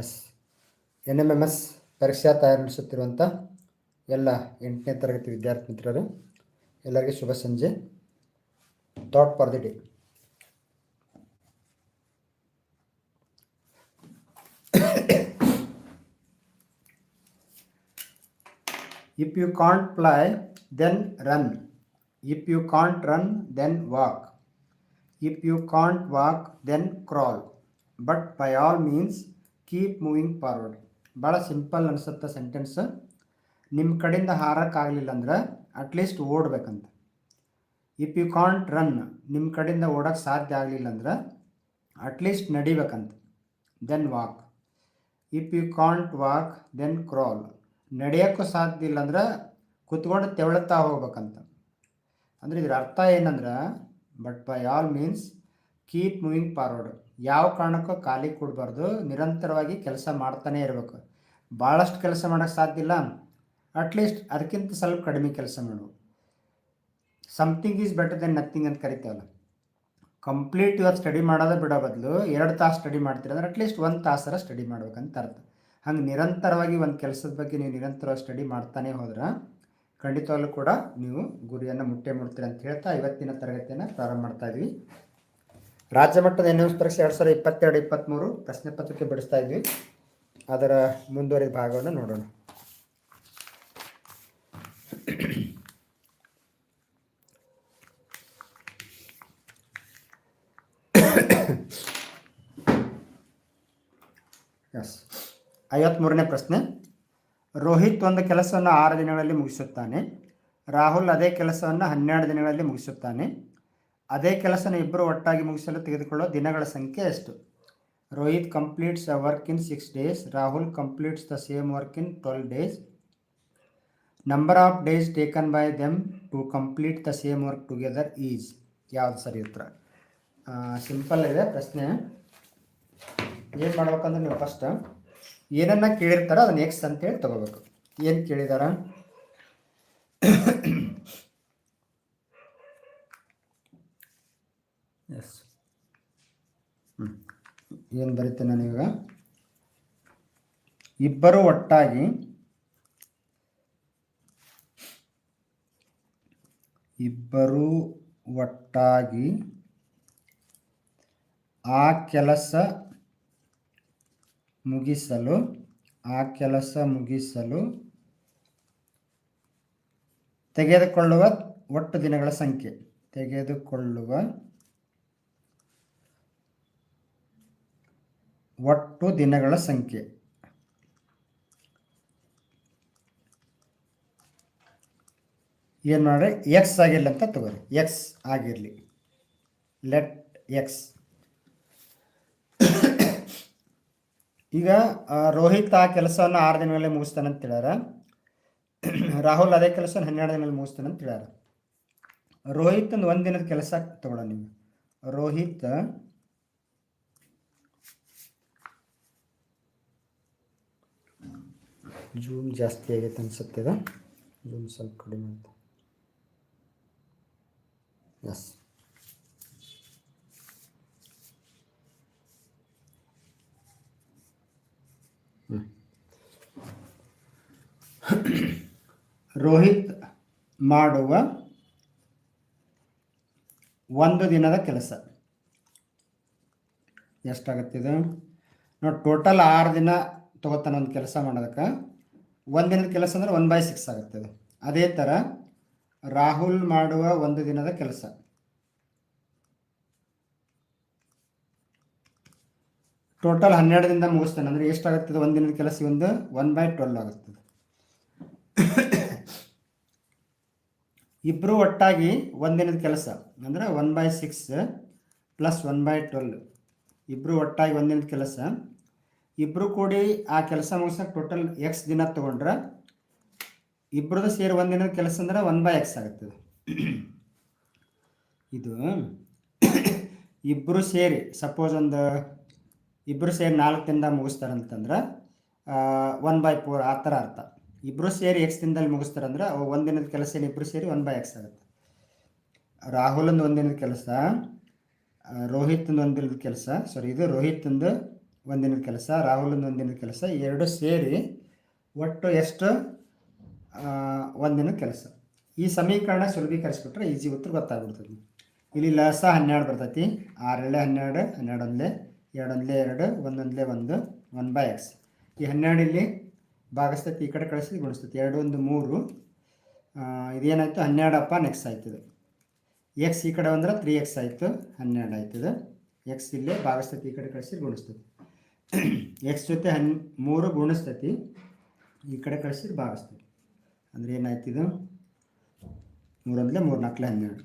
S N M M S ಪರೀಕ್ಷಾ ತಯಾರಿ ನಡೆಸುತ್ತಿರುವಂಥ ಎಲ್ಲ ಎಂಟನೇ ತರಗತಿ ವಿದ್ಯಾರ್ಥಿ ಮಿತ್ರರು ಎಲ್ಲರಿಗೆ ಶುಭ ಸಂಜೆ thought for the day If you can't fly, then run. If you can't run, then walk. If you can't walk, then crawl. But by all means, keep moving forward ಭಾಳ ಸಿಂಪಲ್ ಅನಿಸುತ್ತೆ ಸೆಂಟೆನ್ಸ್ ನಿಮ್ಮ ಕಡೆಯಿಂದ ಹಾರಕ್ಕಾಗಲಿಲ್ಲ ಅಂದ್ರೆ at least ಓಡಬೇಕಂತ. If you can't run ನಿಮ್ಮ ಕಡೆಯಿಂದ ಓಡೋಕ್ಕೆ ಸಾಧ್ಯ ಆಗಲಿಲ್ಲ ಅಂದ್ರೆ at least ನಡಿಬೇಕಂತ. Then walk if you can't walk then crawl ನಡೆಯೋಕ್ಕೂ ಸಾಧ್ಯ ಇಲ್ಲ ಅಂದ್ರೆ ಕುತ್ಕೊಂಡು ತೆವಳುತ್ತಾ ಹೋಗ್ಬೇಕಂತ. ಅಂದರೆ ಇದ್ರ ಅರ್ಥ ಏನಂದ್ರೆ but by all means keep moving forward ಯಾವ ಕಾರಣಕ್ಕೂ ಖಾಲಿ ಕೊಡಬಾರ್ದು. ನಿರಂತರವಾಗಿ ಕೆಲಸ ಮಾಡ್ತಾನೇ ಇರಬೇಕು. ಭಾಳಷ್ಟು ಕೆಲಸ ಮಾಡೋಕ್ಕೆ ಸಾಧ್ಯ ಇಲ್ಲ. ಅಟ್ಲೀಸ್ಟ್ ಅದಕ್ಕಿಂತ ಸ್ವಲ್ಪ ಕಡಿಮೆ ಕೆಲಸ ಮಾಡು. Something is better than nothing ಅಂತ ಕರಿತೇವಲ್ಲ. ಕಂಪ್ಲೀಟ್ ಇವತ್ತು ಸ್ಟಡಿ ಮಾಡೋದು ಬಿಡೋ ಬದಲು ಎರಡು ತಾಸು ಸ್ಟಡಿ ಮಾಡ್ತೀರ ಅಂದ್ರೆ ಅಟ್ಲೀಸ್ಟ್ ಒಂದು ತಾಸರ ಸ್ಟಡಿ ಮಾಡ್ಬೇಕಂತ ಅರ್ಥ. ಹಂಗೆ ನಿರಂತರವಾಗಿ ಒಂದು ಕೆಲಸದ ಬಗ್ಗೆ ನೀವು ನಿರಂತರವಾಗಿ ಸ್ಟಡಿ ಮಾಡ್ತಾನೆ ಹೋದ್ರೆ ಖಂಡಿತವಾಗ್ಲೂ ಕೂಡ ನೀವು ಗುರಿಯನ್ನು ಮುಟ್ಟೆ ಮುಡ್ತೀರಿ ಅಂತ ಹೇಳ್ತಾ ಇವತ್ತಿನ ತರಗತಿಯನ್ನು ಪ್ರಾರಂಭ ಮಾಡ್ತಾ ಇದ್ವಿ. ರಾಜ್ಯ ಮಟ್ಟದ ಎನ್ ಎಸ್ ಪರೀಕ್ಷೆ ಎರಡು ಸಾವಿರದ ಇಪ್ಪತ್ತೆರಡು ಇಪ್ಪತ್ತ್ಮೂರು ಪ್ರಶ್ನೆ ಪತ್ರಿಕೆ ಬಿಡಿಸ್ತಾ ಇದ್ವಿ. ಅದರ ಮುಂದುವರಿದ ಭಾಗವನ್ನು ನೋಡೋಣ. ಎಸ್ ಐವತ್ತ್ಮೂರನೇ ಪ್ರಶ್ನೆ. ರೋಹಿತ್ ಒಂದು ಕೆಲಸವನ್ನು ಆರು ದಿನಗಳಲ್ಲಿ ಮುಗಿಸುತ್ತಾನೆ. ರಾಹುಲ್ ಅದೇ ಕೆಲಸವನ್ನು ಹನ್ನೆರಡು ದಿನಗಳಲ್ಲಿ ಮುಗಿಸುತ್ತಾನೆ. ಅದೇ ಕೆಲಸನ ಇಬ್ಬರು ಒಟ್ಟಾಗಿ ಮುಗಿಸಲು ತೆಗೆದುಕೊಳ್ಳೋ ದಿನಗಳ ಸಂಖ್ಯೆ ಎಷ್ಟು? Rohit completes a work in six days Rahul completes the same work in twelve days number of days taken by them to complete the same work together is ಯಾವುದು ಸರಿ ಉತ್ತರ? ಸಿಂಪಲ್ ಇದೆ, ಪ್ರಶ್ನೆ. ಏನು ಮಾಡ್ಬೇಕಂದ್ರೆ ನೀವು ಫಸ್ಟ್ ಏನನ್ನ ಕೇಳಿರ್ತಾರೋ ಅದನ್ನ ಎಕ್ಸ್ ಅಂತೇಳಿ ತಗೋಬೇಕು. ಏನು ಕೇಳಿದಾರ? ಏನು ಬರೀತೇನೆ ನಾನೀಗ ಇಬ್ಬರು ಒಟ್ಟಾಗಿ ಇಬ್ಬರು ಒಟ್ಟಾಗಿ ಆ ಕೆಲಸ ಮುಗಿಸಲು, ಆ ಕೆಲಸ ಮುಗಿಸಲು ತೆಗೆದುಕೊಳ್ಳುವ ಒಟ್ಟು ದಿನಗಳ ಸಂಖ್ಯೆ. ತೆಗೆದುಕೊಳ್ಳುವ ಒಟ್ಟು ದಿನಗಳ ಸಂಖ್ಯೆ. ಏನು ಮಾಡಿ ಎಕ್ಸ್ ಆಗಿರಲಿ ಅಂತ ತಗೋರಿ. ಎಕ್ಸ್ ಆಗಿರಲಿ. ಲೆಟ್ ಎಕ್ಸ್ ಈಗ ರೋಹಿತ್ ಆ ಕೆಲಸವನ್ನು ಆರು ದಿನಗಳಲ್ಲಿ ಮುಗಿಸ್ತಾನೆ ಅಂತ ಹೇಳ್ಯಾರ. ರಾಹುಲ್ ಅದೇ ಕೆಲಸವನ್ನು ಹನ್ನೆರಡು ದಿನಗಳಲ್ಲಿ ಮುಗಿಸ್ತಾನೆ ಅಂತ ಹೇಳ್ಯಾರ. ರೋಹಿತ್ ಒಂದು ಒಂದು ದಿನದ ಕೆಲಸ ತಗೊಳ್ಳೋಣ ನೀವು. ರೋಹಿತ್ ಜೂಮ್ ಜಾಸ್ತಿ ಆಗೈತೆ ಅನಿಸುತ್ತೆ ಇದು. ಜೂಮ್ ಸ್ವಲ್ಪ ಕಡಿಮೆ ಅಂತ ಎಸ್ ರೋಹಿತ್ ಮಾಡುವ ಒಂದು ದಿನದ ಕೆಲಸ. ಎಷ್ಟಾಗತ್ತಿದೆ ನೋಡಿ ಟೋಟಲ್ ಆರು ದಿನ ತೊಗೋತಾನೆ ಒಂದು ಕೆಲಸ ಮಾಡೋದಕ್ಕೆ. ಒಂದು ದಿನದ ಕೆಲಸ ಅಂದ್ರೆ ಒನ್ ಬೈ ಸಿಕ್ಸ್ ಆಗುತ್ತೆ. ಅದು ಥರ ರಾಹುಲ್ ಮಾಡುವ ಒಂದು ದಿನದ ಕೆಲಸ. ಟೋಟಲ್ ಹನ್ನೆರಡರಿಂದ ಮುಗಿಸ್ತಾನೆ. ಅಂದರೆ ಎಷ್ಟಾಗುತ್ತದೆ? ಒಂದು ದಿನದ ಕೆಲಸ ಒಂದು ಒನ್ ಬೈ ಟ್ವೆಲ್ ಆಗುತ್ತದೆ. ಇಬ್ಬರು ಒಟ್ಟಾಗಿ ಒಂದಿನದ ಕೆಲಸ. ಅಂದರೆ one by six plus one by twelve ಇಬ್ಬರು ಒಟ್ಟಾಗಿ ಒಂದಿನದ ಕೆಲಸ. ಇಬ್ಬರು ಕೂಡಿ ಆ ಕೆಲಸ ಮುಗಿಸೋಕೆ ಟೋಟಲ್ ಎಕ್ಸ್ ದಿನ ತೊಗೊಂಡ್ರೆ ಇಬ್ಬರದ್ದು ಸೇರಿ ಒಂದಿನದ ಕೆಲಸ ಅಂದ್ರೆ ಒನ್ ಬೈ ಎಕ್ಸ್ ಆಗುತ್ತದೆ ಇದು. ಇಬ್ಬರು ಸೇರಿ ಸಪೋಸ್ ಒಂದು ಇಬ್ಬರು ಸೇರಿ ನಾಲ್ಕು ದಿನದಾಗ ಮುಗಿಸ್ತಾರಂತಂದ್ರೆ ಒನ್ ಬೈ ಫೋರ್ ಆ ಥರ ಅರ್ಥ. ಇಬ್ಬರು ಸೇರಿ ಎಕ್ಸ್ ದಿನದಲ್ಲಿ ಮುಗಿಸ್ತಾರಂದ್ರೆ ಅವು ದಿನದ ಕೆಲಸ ಏನು ಇಬ್ಬರು ಸೇರಿ ಒನ್ ಬೈ ಎಕ್ಸ್ ಆಗುತ್ತೆ. ರಾಹುಲಂದು ಒಂದಿನದ ಕೆಲಸ ಒಂದು ದಿನದ ಕೆಲಸ ಸಾರಿ ಇದು ರೋಹಿತಂದು ಒಂದಿನದ ಕೆಲಸ ರಾಹುಲಂದು ಒಂದಿನ ಕೆಲಸ, ಎರಡು ಸೇರಿ ಒಟ್ಟು ಎಷ್ಟು? ಒಂದಿನ ಕೆಲಸ. ಈ ಸಮೀಕರಣ ಸುಲಭೀಕರಿಸ್ಬಿಟ್ರೆ ಈಜಿ ಉತ್ತರ ಗೊತ್ತಾಗ್ಬಿಡ್ತದೆ. ಇಲ್ಲಿ ಲಸ ಹನ್ನೆರಡು ಬರ್ತೈತಿ. ಆರಲ್ಲೇ ಹನ್ನೆರಡು, ಹನ್ನೆರಡೊಂದಲೇ, ಎರಡೊಂದಲೇ ಎರಡು, ಒಂದೊಂದಲೇ ಒಂದು ಒನ್ ಬೈ ಎಕ್ಸ್. ಈ ಹನ್ನೆರಡು ಇಲ್ಲಿ ಭಾಗಿಸ್ತೈತಿ ಈ ಕಡೆ ಕಳಿಸಿ ಗುಣಿಸ್ತೈತಿ. ಎರಡು, ಒಂದು, ಮೂರು. ಇದೇನಾಯಿತು? ಹನ್ನೆರಡಪ್ಪ ನೆಕ್ಸ್ಟ್ ಆಯ್ತದೆ. ಎಕ್ಸ್ ಈ ಕಡೆ ಅಂದ್ರೆ ತ್ರೀ ಎಕ್ಸ್ ಆಯಿತು. ಹನ್ನೆರಡು ಆಯ್ತದೆ. ಎಕ್ಸ್ ಇಲ್ಲೇ ಭಾಗಿಸ್ತೈತಿ ಈ ಕಡೆ ಕಳಿಸಿ ಗುಣಿಸ್ತೈತಿ. ಎಕ್ಸ್ ಜೊತೆ ಹನ್, ಮೂರು ಗುಣಿಸ್ತೈತಿ. ಈ ಕಡೆ ಕಳಿಸಿ ಭಾಗಿಸ್ತೈತಿ. ಅಂದರೆ ಏನಾಯ್ತು ಇದು? ಮೂರೊಂದಲೇ ಮೂರು ನಾಲ್ಕು ಹನ್ನೆರಡು.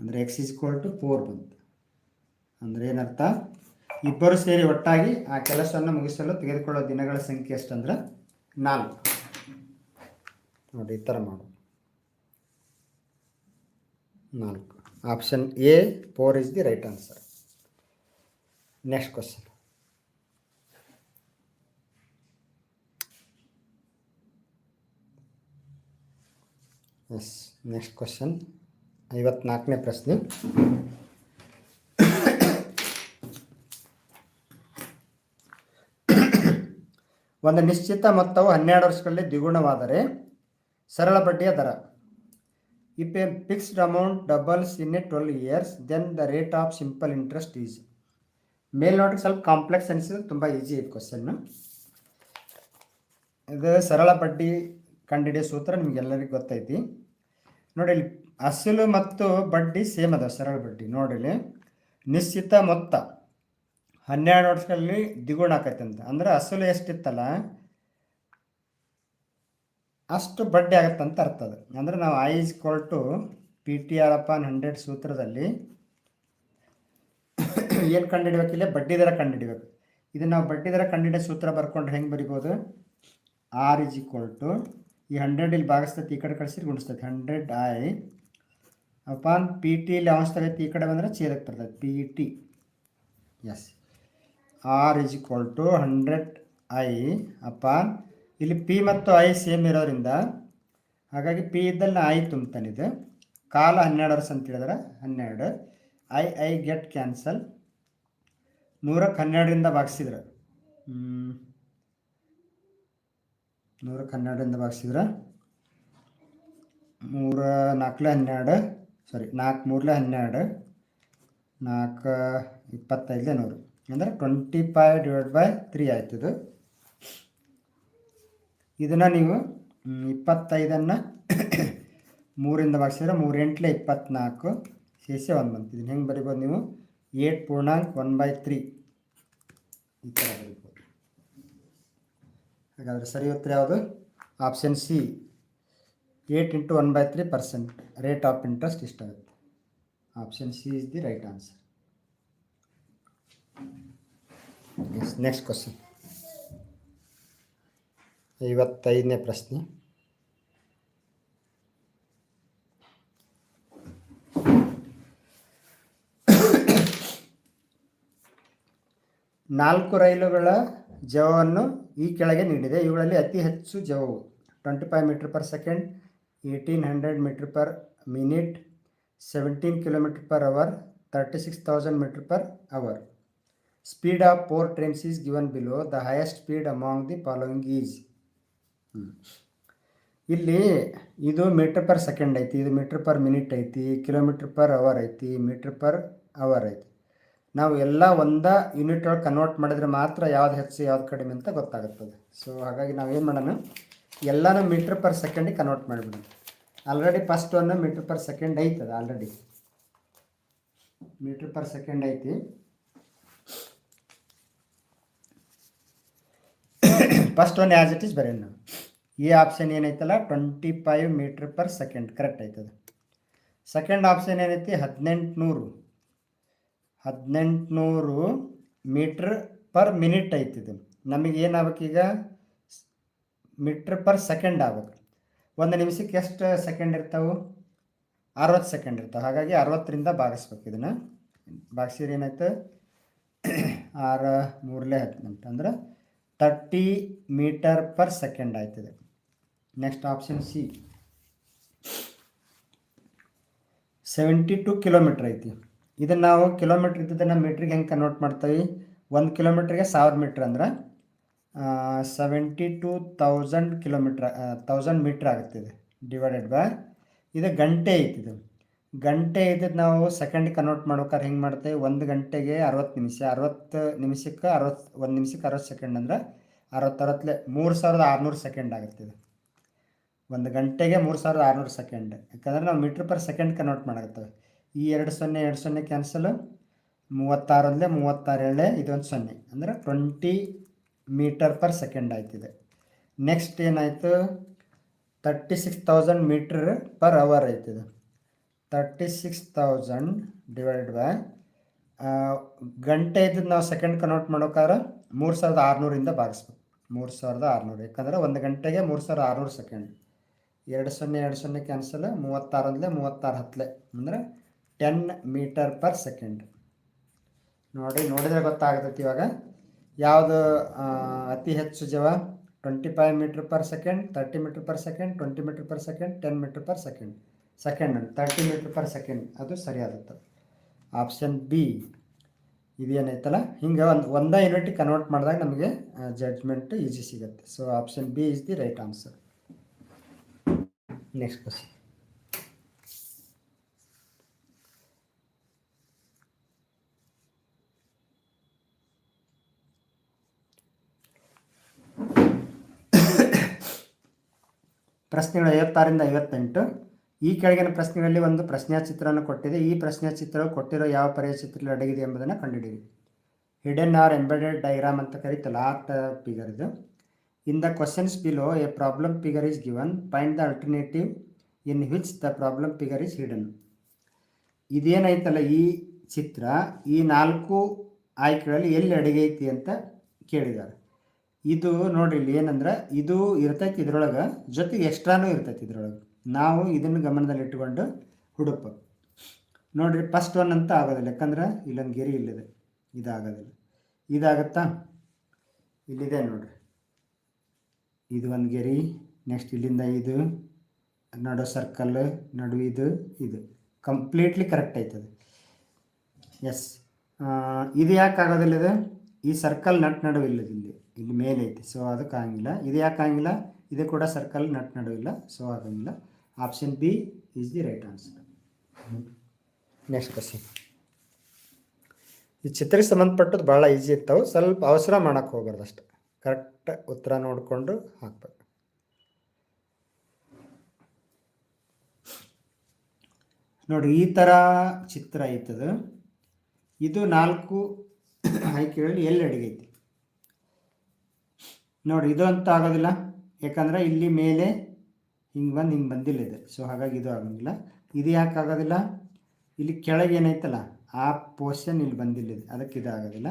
ಅಂದರೆ X is equal to four ಬಂತು. ಅಂದರೆ ಏನರ್ಥ? ಇಬ್ಬರು ಸೇರಿ ಒಟ್ಟಾಗಿ ಆ ಕೆಲಸವನ್ನು ಮುಗಿಸಲು ತೆಗೆದುಕೊಳ್ಳೋ ದಿನಗಳ ಸಂಖ್ಯೆ ಎಷ್ಟಂದ್ರೆ? ನಾಲ್ಕು. ನೋಡಿ, ಈ ಥರ ಮಾಡು. ನಾಲ್ಕು. Option A four is the right answer next question is next question ಐವತ್ನಾಲ್ಕನೇ ಪ್ರಶ್ನೆ. ಒಂದು ನಿಶ್ಚಿತ ಮೊತ್ತವು ಹನ್ನೆರಡು ವರ್ಷಗಳಲ್ಲಿ ದ್ವಿಗುಣವಾದರೆ ಸರಳ ಬಡ್ಡಿಯ ದರ. If a fixed amount doubles in a twelve years then the rate of simple interest is ಮೇಲ್ ನೋಡಿ ಸ್ವಲ್ಪ ಕಾಂಪ್ಲೆಕ್ಸ್ ಅನಿಸಿದ್ರೆ ತುಂಬ ಈಸಿ ಐತೆ ಕ್ವಶನ್ನು ಇದು ಸರಳ ಬಡ್ಡಿ ಕಂಡಿಡಿಯೋ ಸೂತ್ರ ನಿಮಗೆಲ್ಲರಿಗೂ ಗೊತ್ತೈತಿ. ನೋಡಿ ಇಲ್ಲಿ ಅಸಲು ಮತ್ತು ಬಡ್ಡಿ ಸೇಮ್ ಅದ ಸರಳ ಬಡ್ಡಿ. ನೋಡಿಲಿ ನಿಶ್ಚಿತ ಮೊತ್ತ. ಹನ್ನೆರಡು ವರ್ಷಗಳಲ್ಲಿ ದ್ವಿಗುಣ ಆಕೈತೆ ಅಂತ. ಅಂದ್ರೆ ಅಸಲು ಎಷ್ಟಿತ್ತಲ್ಲ? ಅಷ್ಟು ಬಡ್ಡಿ ಆಗತ್ತೆ ಅಂತ ಅರ್ಥ ಅದು. ಅಂದ್ರೆ ನಾವು I is to P T R upon hundred ಸೂತ್ರದಲ್ಲಿ ಏನು ಕಂಡುಹಿಡಿಬೇಕಿಲ್ಲ ಬಡ್ಡಿ ದರ ಕಂಡುಹಿಡಿಬೇಕು. ಇದನ್ನು ನಾವು ಬಡ್ಡಿ ದರ ಕಂಡುಹಿಡಿಯೋ ಸೂತ್ರ ಬರ್ಕೊಂಡ್ರೆ ಹೆಂಗೆ ಬರಿಬೋದು? ಆರ್ ಇಸ್ ಈಕ್ವಲ್ ಟು ಈ ಹಂಡ್ರೆಡ್ ಇಲ್ಲಿ ಭಾಗಿಸ್ತೈತಿ, ಈ ಕಡೆ ಕಳಿಸಿದ್ರೆ ಗುಣಿಸ್ತೈತಿ. Hundred I upon P T ಇಲ್ಲಿ ಅವಸ್ಥೆ ಈ ಕಡೆ ಬಂದರೆ ಛೇದಕ್ಕೆ ಬರ್ತೈತೆ P T S R is equal to hundred I upon ಇಲ್ಲಿ ಪಿ ಮತ್ತು ಐ ಸೇಮ್ ಇರೋದ್ರಿಂದ ಹಾಗಾಗಿ ಪಿ ಇದ್ದಲ್ಲಿ ಐ ತುಂಬ್ತಾನಿದೆ. ಕಾಲ ಹನ್ನೆರಡು ವರ್ಷ ಅಂತ ಹೇಳಿದ್ರೆ. ಹನ್ನೆರಡು. ಐ ಐ ಗೆಟ್ ಕ್ಯಾನ್ಸಲ್ ನೂರಕ್ಕೆ ಹನ್ನೆರಡರಿಂದ ಭಾಗಿಸಿದ್ರೆ. ನೂರಕ್ಕೆ ಹನ್ನೆರಡರಿಂದ ಭಾಗಿಸಿದ್ರೆ? ಮೂರ ನಾಲ್ಕಲೆ ಹನ್ನೆರಡು ಸಾರಿ ನಾಲ್ಕು ಮೂರಲೆ ಹನ್ನೆರಡು, ನಾಲ್ಕು ಇಪ್ಪತ್ತೈದಲೆ ನೂರು. ಅಂದರೆ twenty five divide by three ಆಯ್ತು ಇದು. ಇದನ್ನು ನೀವು ಇಪ್ಪತ್ತೈದನ್ನು ಮೂರಿಂದ ಭಾಗಿಸಿದ್ರೆ ಮೂರು ಎಂಟ್ಲೆ ಇಪ್ಪತ್ತ್ನಾಲ್ಕು ಸೇರಿಸಿ ಒಂದು ಬಂತು. ಇದನ್ನು ಹೆಂಗೆ ಬರಿಬೋದು ನೀವು? ಏಟ್ ಪೂರ್ಣಾಂಕ್ ಒನ್ ಬೈ ತ್ರೀ ಈ ಥರ ಬರಿಬೋದು. ಹಾಗಾದರೆ ಸರಿ ಉತ್ತರ ಯಾವುದು? Option C eight into one by three percent rate of interest ಇಷ್ಟಾಗುತ್ತೆ option C is the right answer next question ಐವತ್ತೈದನೇ ಪ್ರಶ್ನೆ. ನಾಲ್ಕು ರೈಲುಗಳ ಜವವನ್ನು ಈ ಕೆಳಗೆ ನೀಡಿದೆ. ಇವುಗಳಲ್ಲಿ ಅತಿ ಹೆಚ್ಚು ಜವವು twenty five metre per second eighteen hundred metre per minute seventeen kilometre per hour thirty six thousand metre per hour speed of four trains is given below the highest speed among the following is ಇಲ್ಲಿ ಇದು metre per second ಐತಿ, ಇದು metre per minute ಐತಿ kilometre per hour ಐತಿ metre per hour ಐತಿ. ನಾವು ಎಲ್ಲ ಒಂದ ಯೂನಿಟ್ ಒಳಗೆ ಕನ್ವರ್ಟ್ ಮಾಡಿದ್ರೆ ಮಾತ್ರ ಯಾವ್ದು ಹೆಚ್ಚು, ಯಾವ್ದು ಕಡಿಮೆ ಅಂತ ಗೊತ್ತಾಗುತ್ತದೆ. ಸೊ ಹಾಗಾಗಿ ನಾವು ಏನು ಮಾಡೋಣ? ಎಲ್ಲನೂ ಮೀಟರ್ ಪರ್ ಸೆಕೆಂಡಿಗೆ ಕನ್ವರ್ಟ್ ಮಾಡಿಬಿಡೋಣ. Already first one metre per second ಐತದ ಆಲ್ರೆಡಿ ಮೀಟರ್ ಪರ್ ಸೆಕೆಂಡ್ ಐತಿ. First one as it is ಬರೆಯೋಣ ನಾವು. ಈ ಆಪ್ಷನ್ ಏನೈತಲ್ಲ? Twenty five metre per second correct ಆಯ್ತದ ಸೆಕೆಂಡ್ ಆಪ್ಷನ್ ಏನೈತಿ? ಹದಿನೆಂಟುನೂರು. ಹದಿನೆಂಟುನೂರು ಮೀಟ್ರ್ ಪರ್ ಮಿನಿಟ್ ಐತಿದು ನಮಗೆ ಏನಾಗಬೇಕೀಗ ಮೀಟ್ರ್ ಪರ್ ಸೆಕೆಂಡ್ ಆಗ್ಬೇಕು. ಒಂದು ನಿಮಿಷಕ್ಕೆ ಎಷ್ಟು ಸೆಕೆಂಡ್ ಇರ್ತಾವೆ? ಅರವತ್ತು ಸೆಕೆಂಡ್ ಇರ್ತಾವೆ. ಹಾಗಾಗಿ ಅರವತ್ತರಿಂದ ಭಾಗಿಸ್ಬೇಕು ಇದನ್ನು. ಭಾಗಿಸಿದ್ರೆ ಏನಾಯ್ತು? ಆರು ಮೂರಲೇ ಹದಿನೆಂಟು ಅಂದ್ರೆ ತರ್ಟಿ ಮೀಟರ್ ಪರ್ ಸೆಕೆಂಡ್ ಆಯ್ತದೆ next option C. Seventy two kilometre ಐತಿ. ಇದನ್ನು ನಾವು ಕಿಲೋಮೀಟ್ರ್ ಇದ್ದದನ್ನು ಮೀಟ್ರಿಗೆ ಹೆಂಗೆ ಕನ್ವರ್ಟ್ ಮಾಡ್ತೀವಿ? ಒಂದು ಕಿಲೋಮೀಟ್ರಿಗೆ ಸಾವಿರ ಮೀಟ್ರ್ ಅಂದ್ರೆ seventy two thousand kilometre thousand metre ಆಗುತ್ತಿದೆ ಡಿವೈಡೆಡ್ ಬೈ ಇದು ಗಂಟೆ ಐತಿದು ಗಂಟೆ ಇದ್ದದ್ದು ನಾವು ಸೆಕೆಂಡ್ ಕನ್ವರ್ಟ್ ಮಾಡ್ಬೇಕಾದ್ರೆ ಹೆಂಗೆ ಮಾಡ್ತೇವೆ? ಒಂದು ಗಂಟೆಗೆ ಅರವತ್ತು ನಿಮಿಷ, ಅರವತ್ತು ನಿಮಿಷಕ್ಕೆ ಅರವತ್ತು, ಒಂದು ನಿಮಿಷಕ್ಕೆ ಅರವತ್ತು ಸೆಕೆಂಡ್ ಅಂದ್ರೆ ಅರವತ್ತರವತ್ತಲೆ ಮೂರು ಸಾವಿರದ ಆರುನೂರು ಸೆಕೆಂಡ್ ಆಗುತ್ತೆ ಇದು. ಒಂದು ಗಂಟೆಗೆ ಮೂರು ಸಾವಿರದ ಆರುನೂರು ಸೆಕೆಂಡ್ ಯಾಕಂದ್ರೆ ನಾವು ಮೀಟ್ರ್ ಪರ್ ಸೆಕೆಂಡ್ ಕನ್ವರ್ಟ್ ಮಾಡಾಕತ್ತೇವೆ. ಈ ಎರಡು ಸೊನ್ನೆ ಎರಡು ಸೊನ್ನೆ ಕ್ಯಾನ್ಸಲ್ ಮೂವತ್ತಾರಲ್ಲೇ ಮೂವತ್ತಾರು ಎಳೆ ಇದೊಂದು ಸೊನ್ನೆ. ಅಂದರೆ ಟ್ವೆಂಟಿ ಮೀಟರ್ ಪರ್ ಸೆಕೆಂಡ್ ಆಯ್ತಿದೆ. ನೆಕ್ಸ್ಟ್ ಏನಾಯಿತು? Thirty six thousand metre per hour ಆಯ್ತಿದೆ. Thirty six thousand divide by ಗಂಟೆ ಇದ್ದು ನಾವು ಸೆಕೆಂಡ್ ಕನ್ವರ್ಟ್ ಮಾಡೋಕ್ಕಾದ್ರೆ ಮೂರು ಸಾವಿರದ ಆರುನೂರಿಂದ ಭಾಗಿಸ್ಬೇಕು. ಮೂರು ಸಾವಿರದ ಆರುನೂರು. ಯಾಕಂದರೆ ಒಂದು ಗಂಟೆಗೆ ಮೂರು ಸಾವಿರದ ಆರುನೂರು ಸೆಕೆಂಡ್ ಎರಡು ಸೊನ್ನೆ ಎರಡು ಸೊನ್ನೆ ಕ್ಯಾನ್ಸಲ್ ಮೂವತ್ತಾರು ಅಂದಲೇ ಮೂವತ್ತಾರು ಹತ್ತಲೆ. ಅಂದರೆ ಟೆನ್ ಮೀಟರ್ ಪರ್ ಸೆಕೆಂಡ್ ನೋಡಿ, ನೋಡಿದರೆ ಗೊತ್ತಾಗತೈತಿ ಇವಾಗ. ಯಾವುದು ಅತಿ ಹೆಚ್ಚು ಜವ? Twenty five metre per second thirty metre per second twenty metre per second ten metre per second second thirty metre per second ಅದು ಸರಿಯಾಗುತ್ತೆ ಆಪ್ಷನ್ ಬಿ ಇದೇನೈತಲ್ಲ? ಹಿಂಗೆ ಒಂದು, ಒಂದೇ ಯೂನಿಟ್ ಕನ್ವರ್ಟ್ ಮಾಡಿದಾಗ ನಮಗೆ ಜಡ್ಜ್ಮೆಂಟ್ ಈಸಿ ಸಿಗುತ್ತೆ. So option B is the right answer next question ಪ್ರಶ್ನೆಗಳು ಐವತ್ತಾರಿಂದ ಐವತ್ತೆಂಟು. ಈ ಕೆಳಗಿನ ಪ್ರಶ್ನೆಗಳಲ್ಲಿ ಒಂದು ಪ್ರಶ್ನೆ ಚಿತ್ರವನ್ನು ಕೊಟ್ಟಿದೆ. ಈ ಪ್ರಶ್ನೆ ಚಿತ್ರವು ಕೊಟ್ಟಿರೋ ಯಾವ ಪರ್ಯಾಯ ಚಿತ್ರದಲ್ಲಿ ಅಡಗಿದೆ ಎಂಬುದನ್ನು ಕಂಡುಹಿಡಿಯಿರಿ. ಹಿಡನ್ ಆರ್ ಎಂಬೆಡೆಡ್ ಡೈಗ್ರಾಮ್ ಅಂತ ಕರೀತಲ್ಲ ಲಾಸ್ಟ್ ಫಿಗರ್ ಇದು. In the questions below a problem figure is given find the alternative in which the problem figure is hidden ಇದೇನೈತಲ್ಲ ಈ ಚಿತ್ರ? ಈ ನಾಲ್ಕು ಆಯ್ಕೆಗಳಲ್ಲಿ ಎಲ್ಲಿ ಅಡಗೈತಿ ಅಂತ ಕೇಳಿದ್ದಾರೆ. ಇದು ನೋಡ್ರಿ ಇಲ್ಲಿ ಏನಂದ್ರೆ, ಇದು ಇರ್ತೈತಿ ಇದ್ರೊಳಗೆ ಜೊತೆಗೆ ಎಕ್ಸ್ಟ್ರಾನು ಇರ್ತೈತಿ ಇದ್ರೊಳಗೆ. ನಾವು ಇದನ್ನು ಗಮನದಲ್ಲಿ ಇಟ್ಟುಕೊಂಡು ಹುಡುಪ ನೋಡ್ರಿ ಫಸ್ಟ್ ಒನ್ ಅಂತ ಆಗೋದಿಲ್ಲ. ಯಾಕಂದ್ರೆ ಇಲ್ಲೊಂದು ಗೆರೆ ಇಲ್ಲಿದೆ. ಇದಾಗೋದಿಲ್ಲ. ಇದಾಗತ್ತಾ? ಇಲ್ಲಿದೆ ನೋಡ್ರಿ. ಇದು ಒಂದು ಗೆರೆ ನೆಕ್ಸ್ಟ್ ಇಲ್ಲಿಂದ ಇದು, ನಡು ಸರ್ಕಲ್ ನಡು ಇದು ಇದು. ಕಂಪ್ಲೀಟ್ಲಿ ಕರೆಕ್ಟ್ ಆಯ್ತದೆ ಎಸ್ ಇದು ಯಾಕೆ ಆಗೋದಿಲ್ಲ ಇದು? ಈ ಸರ್ಕಲ್ ನಟ್ ನಡುವಿಲ್ಲ ಇಲ್ಲ ಇಲ್ಲಿ. ಇಲ್ಲಿ ಮೇಲೆ ಐತಿ. ಸೊ ಅದಕ್ಕೆ ಆಗಂಗಿಲ್ಲ. ಇದು ಯಾಕೆ ಆಗಂಗಿಲ್ಲ? ಇದು ಕೂಡ ಸರ್ಕಲ್ ನಟ್ ನಡುವಿಲ್ಲ ಸೊ ಆಗಂಗಿಲ್ಲ. Option B is the right answer next question ಈ ಚಿತ್ರಕ್ಕೆ ಸಂಬಂಧಪಟ್ಟದ್ದು ಭಾಳ ಈಸಿ ಇರ್ತಾವೆ. ಸ್ವಲ್ಪ ಅವಸರ ಮಾಡೋಕ್ಕೆ ಹೋಗ್ಬಾರ್ದು ಅಷ್ಟೆ. ಕರೆಕ್ಟ್ ಉತ್ತರ ನೋಡಿಕೊಂಡು ಹಾಕ್ಬೇಕು. ನೋಡಿ ಈ ಥರ ಚಿತ್ರ ಐತದು. ಇದು ನಾಲ್ಕು ಆಯ್ಕೆಗಳಲ್ಲಿ ಎಲ್ಲಿ ಅಡಿಗೈತಿ ನೋಡಿ ಇದು ಅಂತ ಆಗೋದಿಲ್ಲ. ಯಾಕಂದ್ರೆ ಇಲ್ಲಿ ಮೇಲೆ ಹಿಂಗೆ ಬಂದು ಹಿಂಗೆ ಬಂದಿಲ್ಲ ಇದು. ಸೊ ಹಾಗಾಗಿ ಇದು ಆಗೋಂಗಿಲ್ಲ. ಇದು ಯಾಕೆ ಆಗೋದಿಲ್ಲ? ಇಲ್ಲಿ ಕೆಳಗೆ ಏನೈತಲ್ಲ, ಆ ಪೋರ್ಷನ್ ಇಲ್ಲಿ ಬಂದಿಲ್ಲ ಇದು. ಅದಕ್ಕೆ ಇದು ಆಗೋದಿಲ್ಲ.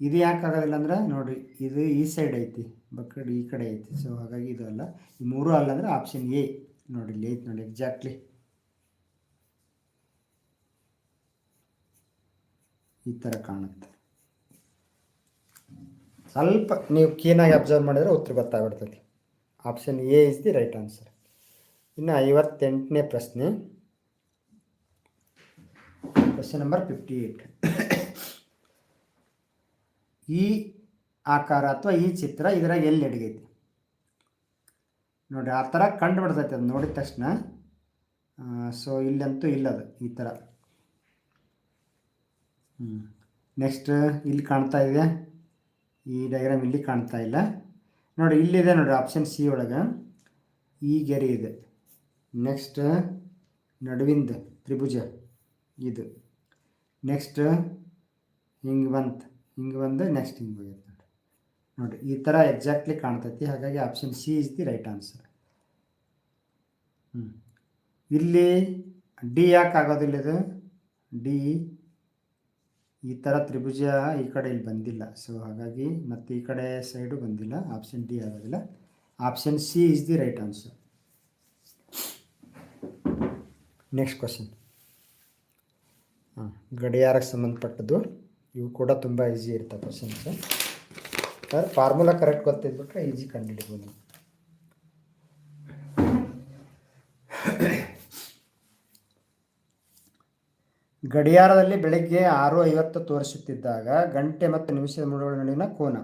ಇದು ಯಾಕೆ ಆಗೋದಿಲ್ಲ ಅಂದ್ರೆ, ನೋಡಿರಿ, ಇದು ಈ ಸೈಡ್ ಐತಿ ಬಕೆಟ್ ಈ ಕಡೆ ಐತಿ. ಸೊ ಹಾಗಾಗಿ ಇದು ಅಲ್ಲ. ಈ ಮೂರು ಅಲ್ಲ ಅಂದ್ರೆ ಆಪ್ಷನ್ ಎ ನೋಡಿ ಇಲ್ಲಿ ಐತಿ ನೋಡಿ ಎಕ್ಸಾಕ್ಟ್ಲಿ ಈ ಥರ ಕಾಣುತ್ತೆ. ಸ್ವಲ್ಪ ನೀವು ಕ್ಲೀನಾಗಿ ಅಬ್ಸರ್ವ್ ಮಾಡಿದರೆ ಉತ್ತರ ಗೊತ್ತಾಗ್ಬಿಡ್ತೈತಿ. Option A is the right answer ಇನ್ನು ಐವತ್ತೆಂಟನೇ ಪ್ರಶ್ನೆ. ಕ್ವಶನ್ ನಂಬರ್ ಫಿಫ್ಟಿ ಏಯ್ಟ್ ಈ ಆಕಾರ ಅಥವಾ ಈ ಚಿತ್ರ ಇದ್ರಾಗ ಎಲ್ಲಿ ಅಡಗೈತಿ ನೋಡಿ ಆ ಥರ ಕಂಡು ಬಿಡ್ತೈತೆ ಅದು ನೋಡಿದ ತಕ್ಷಣ. ಸೊ ಇಲ್ಲಂತೂ ಇಲ್ಲದು ಈ ಥರ ಹ್ಞೂ ನೆಕ್ಸ್ಟ್ ಇಲ್ಲಿ ಕಾಣ್ತಾ ಇದೆ. ಈ ಡಯಾಗ್ರಾಮ್ ಇಲ್ಲಿ ಕಾಣ್ತಾ ಇಲ್ಲ. ನೋಡಿ ಇಲ್ಲಿದೆ ನೋಡಿ ಆಪ್ಷನ್ ಸಿ ಒಳಗೆ. ಈ ಗೆರೆ ಇದೆ. ನೆಕ್ಸ್ಟ್ ನಡುವಿಂದ ತ್ರಿಭುಜ ಇದು. ನೆಕ್ಸ್ಟ್ ಹಿಂಗೆ ಬಂತು, ಹಿಂಗೆ ಬಂದು ನೆಕ್ಸ್ಟ್ ಹಿಂಗೆ ಹೋಗೈತೆ ನೋಡಿ ನೋಡಿ, ಈ ಥರ ಎಕ್ಸಾಕ್ಟ್ಲಿ ಕಾಣ್ತೈತಿ. ಹಾಗಾಗಿ option C is the right answer ಹ್ಞೂ ಇಲ್ಲಿ ಡಿ ಯಾಕೆ ಆಗೋದಿಲ್ಲ ಇದು? ಡಿ ಈ ಥರ ತ್ರಿಭುಜ ಈ ಕಡೆ ಇಲ್ಲಿ ಬಂದಿಲ್ಲ. ಸೊ ಹಾಗಾಗಿ ಮತ್ತು ಈ ಕಡೆ ಸೈಡು ಬಂದಿಲ್ಲ. ಆಪ್ಷನ್ ಡಿ ಆಗೋದಿಲ್ಲ. Option C is the right answer next question ಹಾಂ, ಗಡಿಯಾರಕ್ಕೆ ಸಂಬಂಧಪಟ್ಟದ್ದು. ಇವು ಕೂಡ ತುಂಬ ಈಸಿ ಇರ್ತವೆ ಕ್ವಶನ್ಸ್ ಸರ್ ಫಾರ್ಮುಲಾ ಕರೆಕ್ಟ್ ಗೊತ್ತಿದ್ಬಿಟ್ರೆ ಈಸಿ ಕಂಡುಹಿಡಿಬೋದು. ಗಡಿಯಾರದಲ್ಲಿ ಬೆಳಗ್ಗೆ ಆರು ಐವತ್ತು ತೋರಿಸುತ್ತಿದ್ದಾಗ ಗಂಟೆ ಮತ್ತು ನಿಮಿಷದ ಮೂಡುಗಳ ನಡುವಿನ ಕೋನ.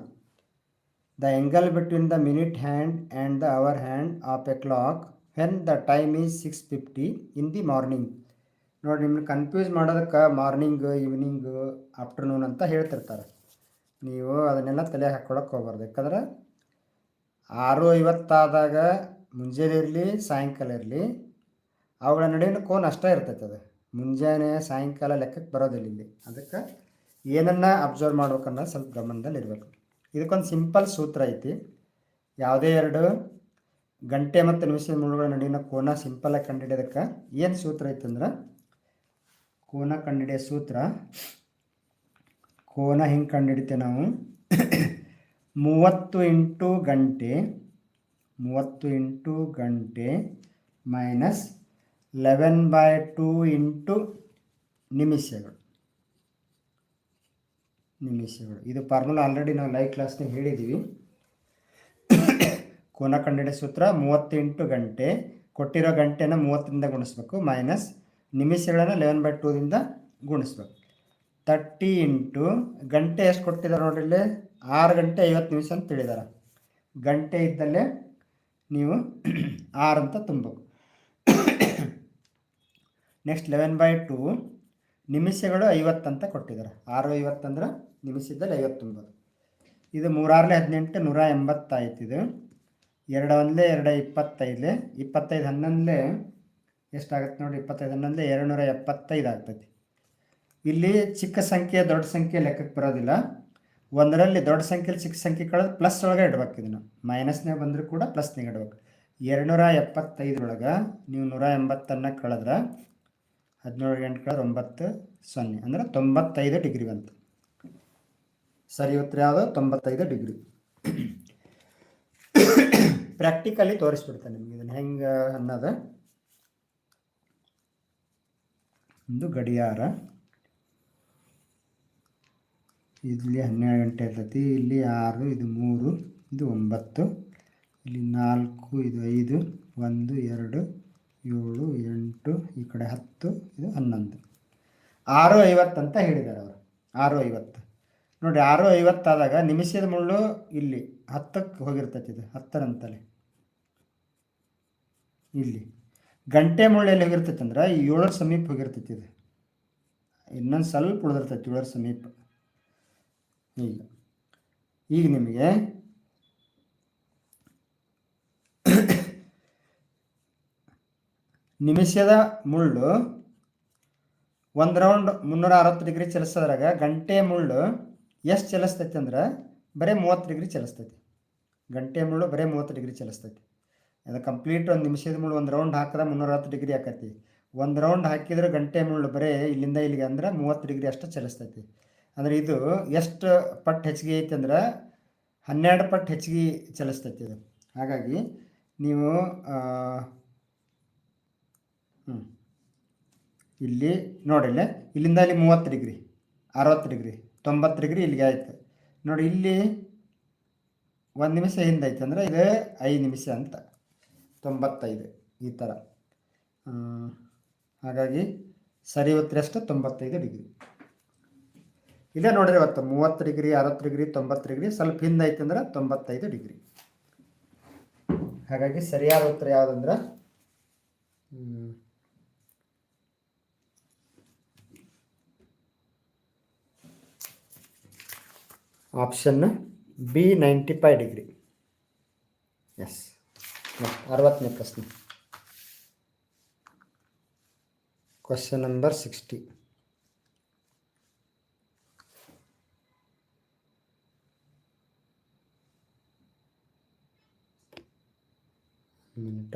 The angle between the minute hand and the hour hand of a clock when the time is six fifty in the morning ನೋಡಿ, ನಿಮ್ಮನ್ನು ಕನ್ಫ್ಯೂಸ್ ಮಾಡೋದಕ್ಕೆ ಮಾರ್ನಿಂಗ್ ಈವ್ನಿಂಗ್ ಆಫ್ಟರ್ನೂನ್ ಅಂತ ಹೇಳ್ತಿರ್ತಾರೆ. ನೀವು ಅದನ್ನೆಲ್ಲ ತಲೆ ಹಾಕ್ಕೊಳಕ್ಕೆ ಹೋಗ್ಬಾರ್ದು. ಯಾಕಂದ್ರೆ ಆರು ಐವತ್ತಾದಾಗ ಮುಂಜಾನೆ ಇರಲಿ, ಸಾಯಂಕಾಲ ಇರಲಿ, ಅವುಗಳ ನಡುವಿನ ಕೋನ್ ಅಷ್ಟೇ ಇರ್ತೈತೆ ಅದು. ಮುಂಜಾನೆ ಸಾಯಂಕಾಲ ಲೆಕ್ಕಕ್ಕೆ ಬರೋದಿಲ್ಲ ಇಲ್ಲಿ. ಅದಕ್ಕೆ ಏನನ್ನು ಅಬ್ಸರ್ವ್ ಮಾಡ್ಬೇಕನ್ನೋದು ಸ್ವಲ್ಪ ಗಮನದಲ್ಲಿ ಇರಬೇಕು. ಇದಕ್ಕೊಂದು ಸಿಂಪಲ್ ಸೂತ್ರ ಐತಿ. ಯಾವುದೇ ಎರಡು ಗಂಟೆ ಮತ್ತು ನಿಮಿಷದ ಮುಳುಗಳ ನಡುವಿನ ಕೋನ ಸಿಂಪಲಾಗಿ ಕಂಡುಹಿಡಿಯೋದಕ್ಕೆ ಏನು ಸೂತ್ರ ಐತಂದ್ರೆ ಕೋನ ಕಂಡುಹಿಡಿಯೋ ಸೂತ್ರ ಕೋನ ಹಿಂಗೆ ಕಂಡುಹಿಡಿತೇವೆ ನಾವು? ಮೂವತ್ತು ಇಂಟು ಗಂಟೆ, ಮೂವತ್ತು ಇಂಟು ಗಂಟೆ minus eleven by two into ನಿಮಿಷಗಳು. ನಿಮಿಷಗಳು. ಇದು ಫಾರ್ಮುಲಾ ಆಲ್ರೆಡಿ ನಾವು ಲೈವ್ ಕ್ಲಾಸ್ನಾಗ ಹೇಳಿದ್ದೀವಿ ಕೋನ ಕಂಡಿಡಿಯೋ ಸೂತ್ರ ಮೂವತ್ತೆಂಟು ಗಂಟೆ. ಕೊಟ್ಟಿರೋ ಗಂಟೆನ ಮೂವತ್ತರಿಂದ ಗುಣಿಸ್ಬೇಕು. ಮೈನಸ್ ನಿಮಿಷಗಳನ್ನು ಲೆವೆನ್ ಬೈ ಟೂದಿಂದ ಗುಣಿಸ್ಬೇಕು. ತರ್ಟಿ ಇಂಟು ಗಂಟೆ ಎಷ್ಟು ಕೊಟ್ಟಿದ್ದಾರೆ ನೋಡಿ ಇಲ್ಲಿ? ಆರು ಗಂಟೆ ಐವತ್ತು ನಿಮಿಷ ಅಂತ ತಿಳಿದಾರೆ. ಗಂಟೆ ಇದ್ದಲ್ಲೇ ನೀವು ಆರು ಅಂತ ತುಂಬಬೇಕು. ನೆಕ್ಸ್ಟ್ ಲೆವೆನ್ ಬೈ ಟು ನಿಮಿಷಗಳು ಐವತ್ತು ಅಂತ ಕೊಟ್ಟಿದ್ದಾರೆ. ಆರು ಐವತ್ತಂದ್ರೆ ನಿಮಿಷದಲ್ಲಿ ಐವತ್ತೊಂಬತ್ತು. ಇದು ಮೂರಾರಲೆ ಹದಿನೆಂಟು ನೂರ ಎಂಬತ್ತಾಯ್ತು ಇದು ಎರಡು ಒಂದಲೇ ಎರಡು ಇಪ್ಪತ್ತೈದಲೆ ಇಪ್ಪತ್ತೈದು ಹನ್ನೊಂದಲೇ ಎಷ್ಟಾಗುತ್ತೆ ನೋಡಿ, ಇಪ್ಪತ್ತೈದು ಹನ್ನೊಂದಲೇ ಎರಡು ನೂರ ಎಪ್ಪತ್ತೈದು ಆಗ್ತೈತಿ. ಇಲ್ಲಿ ಚಿಕ್ಕ ಸಂಖ್ಯೆ, ದೊಡ್ಡ ಸಂಖ್ಯೆ ಲೆಕ್ಕಕ್ಕೆ ಬರೋದಿಲ್ಲ. ಒಂದರಲ್ಲಿ ದೊಡ್ಡ ಸಂಖ್ಯೆಯಲ್ಲಿ ಚಿಕ್ಕ ಸಂಖ್ಯೆ ಕಳೆದು ಪ್ಲಸ್ ಒಳಗೆ ಇಡ್ಬೇಕು ಇದನ್ನು. ಮೈನಸ್ನಾಗ ಬಂದರೂ ಕೂಡ ಪ್ಲಸ್ನಾಗ ಇಡ್ಬೇಕು. ಎರಡು ನೂರ ಎಪ್ಪತ್ತೈದರೊಳಗೆ ನೀವು ನೂರ ಎಂಬತ್ತನ್ನು ಕಳೆದ್ರೆ ಹದಿನೇಳು ಎಂಟು ಕಡೆ ಒಂಬತ್ತು ಸೊನ್ನೆ. ಅಂದರೆ ತೊಂಬತ್ತೈದು ಡಿಗ್ರಿ ಬಂತು. ಸರಿ ಉತ್ತರ ಯಾವುದು? ತೊಂಬತ್ತೈದು ಡಿಗ್ರಿ. ಪ್ರಾಕ್ಟಿಕಲಿ ತೋರಿಸ್ಬಿಡ್ತಾನೆ ನಿಮ್ಗೆ. ಇದನ್ನು ಹೆಂಗೆ ಅನ್ನೋದು. ಒಂದು ಗಡಿಯಾರ. ಇಲ್ಲಿ ಹನ್ನೆರಡು ಗಂಟೆ ಇರ್ತೈತಿ. ಇಲ್ಲಿ ಆರು, ಇದು ಮೂರು, ಇದು ಒಂಬತ್ತು. ಇಲ್ಲಿ ನಾಲ್ಕು, ಇದು ಐದು, ಒಂದು, ಎರಡು ಏಳು, ಎಂಟು, ಈ ಕಡೆ ಹತ್ತು, ಇದು ಹನ್ನೊಂದು. ಆರು, ಐವತ್ತು ಅಂತ ಹೇಳಿದ್ದಾರೆ ಅವರು. ಆರು, ಐವತ್ತು. ನೋಡಿ, ಆರು ಐವತ್ತಾದಾಗ ನಿಮಿಷದ ಮುಳ್ಳು ಇಲ್ಲಿ ಹತ್ತಕ್ಕೆ ಹೋಗಿರ್ತೈತಿ ಇದು, ಹತ್ತರಂತಲೇ. ಇಲ್ಲಿ. ಗಂಟೆ ಮುಳ್ಳು ಎಲ್ಲಿ ಹೋಗಿರ್ತೈತಿ ಅಂದ್ರೆ ಏಳರ ಸಮೀಪ ಹೋಗಿರ್ತೈತಿ ಇದು. ಇನ್ನೊಂದು ಸ್ವಲ್ಪ ಉಳಿದಿರ್ತೈತಿ ಏಳರ ಸಮೀಪ. ಈಗ. ಈಗ ನಿಮಗೆ ನಿಮಿಷದ ಮುಳ್ಳು ಒಂದು ರೌಂಡ್ ಮುನ್ನೂರ ಅರವತ್ತು ಡಿಗ್ರಿ ಚಲಿಸೋದ್ರಾಗ ಗಂಟೆ ಮುಳ್ಳು ಎಷ್ಟು ಚಲಿಸ್ತೈತಿ ಅಂದ್ರೆ ಬರೀ ಮೂವತ್ತು ಡಿಗ್ರಿ ಚಲಿಸ್ತೈತಿ. ಗಂಟೆ ಮುಳ್ಳು ಬರೀ ಮೂವತ್ತು ಡಿಗ್ರಿ ಚಲಿಸ್ತೈತಿ. ಅದು ಕಂಪ್ಲೀಟ್ ಒಂದು ನಿಮಿಷದ ಮುಳ್ಳು ಒಂದು ರೌಂಡ್ ಹಾಕಿದ್ರೆ ಮುನ್ನೂರ ಅರವತ್ತು ಡಿಗ್ರಿ ಆಕತಿ. ಒಂದು ರೌಂಡ್ ಹಾಕಿದ್ರೆ ಗಂಟೆ ಮುಳ್ಳು ಬರೀ ಇಲ್ಲಿಂದ ಇಲ್ಲಿಗೆ ಅಂದ್ರೆ ಮೂವತ್ತು ಡಿಗ್ರಿ ಅಷ್ಟು ಚಲಿಸ್ತೈತಿ. ಅಂದರೆ ಇದು ಎಷ್ಟು ಪಟ್ಟು ಹೆಚ್ಚಿಗೆ ಐತಿ ಅಂದ್ರೆ ಹನ್ನೆರಡು ಪಟ್ಟು ಹೆಚ್ಚಿಗೆ ಚಲಿಸ್ತೈತಿ ಇದು. ಹಾಗಾಗಿ ನೀವು ಹ್ಞೂ ಇಲ್ಲಿ ನೋಡಿಲ್ಲ ಇಲ್ಲಿಂದ ಇಲ್ಲಿ ಮೂವತ್ತು ಡಿಗ್ರಿ, ಅರವತ್ತು ಡಿಗ್ರಿ, ತೊಂಬತ್ತು ಡಿಗ್ರಿ ಇಲ್ಲಿಗೆ ಆಯ್ತು. ನೋಡಿ ಇಲ್ಲಿ ಒಂದು ನಿಮಿಷ ಹಿಂದೆ ಐತೆ ಅಂದರೆ ಇದು ಐದು ನಿಮಿಷ ಅಂತ, ತೊಂಬತ್ತೈದು ಈ ಥರ ಹಾಗಾಗಿ ಸರಿ ಉತ್ತರ ಎಷ್ಟು ತೊಂಬತ್ತೈದು ಡಿಗ್ರಿ. ಇಲ್ಲೇ ನೋಡಿರಿ ಇವತ್ತು ಮೂವತ್ತು ಡಿಗ್ರಿ, ಅರವತ್ತು ಡಿಗ್ರಿ, ತೊಂಬತ್ತು ಡಿಗ್ರಿ, ಸ್ವಲ್ಪ ಹಿಂದೆ ಐತೆ ಅಂದ್ರೆ ತೊಂಬತ್ತೈದು ಡಿಗ್ರಿ. ಹಾಗಾಗಿ ಸರಿಯಾದ ಉತ್ತರ ಯಾವುದಂದ್ರೆ option B ninety five degrees ಅರವತ್ತನೇ ಪ್ರಶ್ನೆ ಕ್ವಶನ್ ನಂಬರ್ ಸಿಕ್ಸ್ಟಿ ಮಿನಿಟ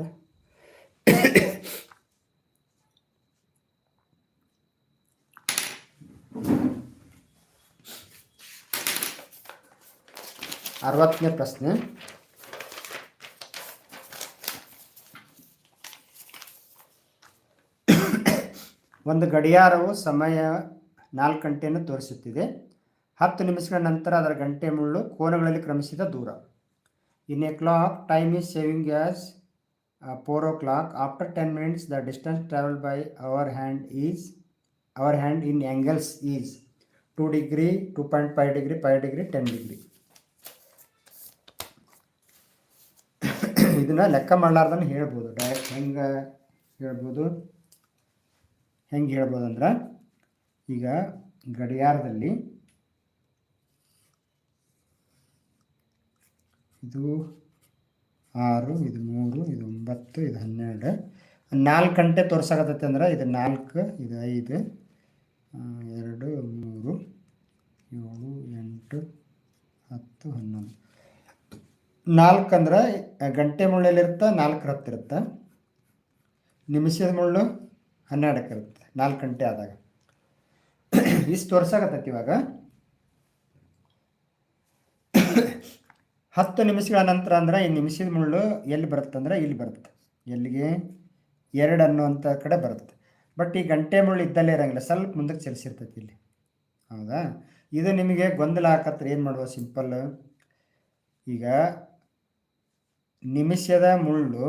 ಅರವತ್ತನೇ ಪ್ರಶ್ನೆ. ಒಂದು ಗಡಿಯಾರವು ಸಮಯ ನಾಲ್ಕು ಗಂಟೆಯನ್ನು ತೋರಿಸುತ್ತಿದೆ. ಹತ್ತು ನಿಮಿಷಗಳ ನಂತರ ಅದರ ಗಂಟೆ ಮುಳ್ಳು ಕೋನಗಳಲ್ಲಿ ಕ್ರಮಿಸಿದ ದೂರ. In a clock time is saving gas four o'clock after ten minutes the distance travel by hour hand is hour hand in angles is two degree two point five degree five degree ten degree ಇದನ್ನ ಲೆಕ್ಕ ಮಾಡಲಾರ್ದನ್ನು ಹೇಳ್ಬೋದು. Direct ಹೆಂಗೆ ಹೇಳ್ಬೋದು? ಹೆಂಗೆ ಹೇಳ್ಬೋದು ಅಂದ್ರೆ, ಈಗ ಗಡಿಯಾರದಲ್ಲಿ ಇದು ಆರು, ಇದು ಮೂರು, ಇದು ಒಂಬತ್ತು, ಇದು ಹನ್ನೆರಡು, ನಾಲ್ಕು ಗಂಟೆ ತೋರ್ಸಾಕತ್ತೈತೆ ಅಂದ್ರೆ ಇದು ನಾಲ್ಕು, ಇದು ಐದು ಎರಡು, ಮೂರು, ಏಳು, ಎಂಟು, ಹತ್ತು, ಹನ್ನೊಂದು. ನಾಲ್ಕು ಅಂದ್ರೆ ಗಂಟೆ ಮುಳ್ಳಲ್ಲಿರುತ್ತೆ ನಾಲ್ಕು ಹತ್ತಿರುತ್ತೆ ನಿಮಿಷದ ಮುಳ್ಳು ಹನ್ನೆರಡಕ್ಕೆ ಇರುತ್ತೆ, ನಾಲ್ಕು ಗಂಟೆ ಆದಾಗ. ಇಷ್ಟು ವರ್ಷ ಆಗತ್ತೈತಿ ಇವಾಗ. ಹತ್ತು ನಿಮಿಷಗಳ ನಂತರ ಅಂದ್ರೆ ಈ ನಿಮಿಷದ ಮುಳ್ಳು ಎಲ್ಲಿ ಬರುತ್ತೆ ಅಂದ್ರೆ ಇಲ್ಲಿ ಬರುತ್ತೆ. ಎಲ್ಲಿಗೆ? ಎರಡು ಅನ್ನುವಂಥ ಕಡೆ ಬರುತ್ತೆ. ಬಟ್ ಈ ಗಂಟೆ ಮುಳ್ಳು ಇದ್ದಲ್ಲೇ ಇರಂಗಿಲ್ಲ, ಸ್ವಲ್ಪ ಮುಂದಕ್ಕೆ ಚಲಿಸಿರ್ತೈತಿ ಇಲ್ಲಿ. ಹೌದಾ? ಇದು ನಿಮಗೆ ಗೊಂದಲ ಹಾಕತ್ರ ಏನು ಮಾಡ್ಬೋದು ಸಿಂಪಲ್ ಈಗ ನಿಮಿಷದ ಮುಳ್ಳು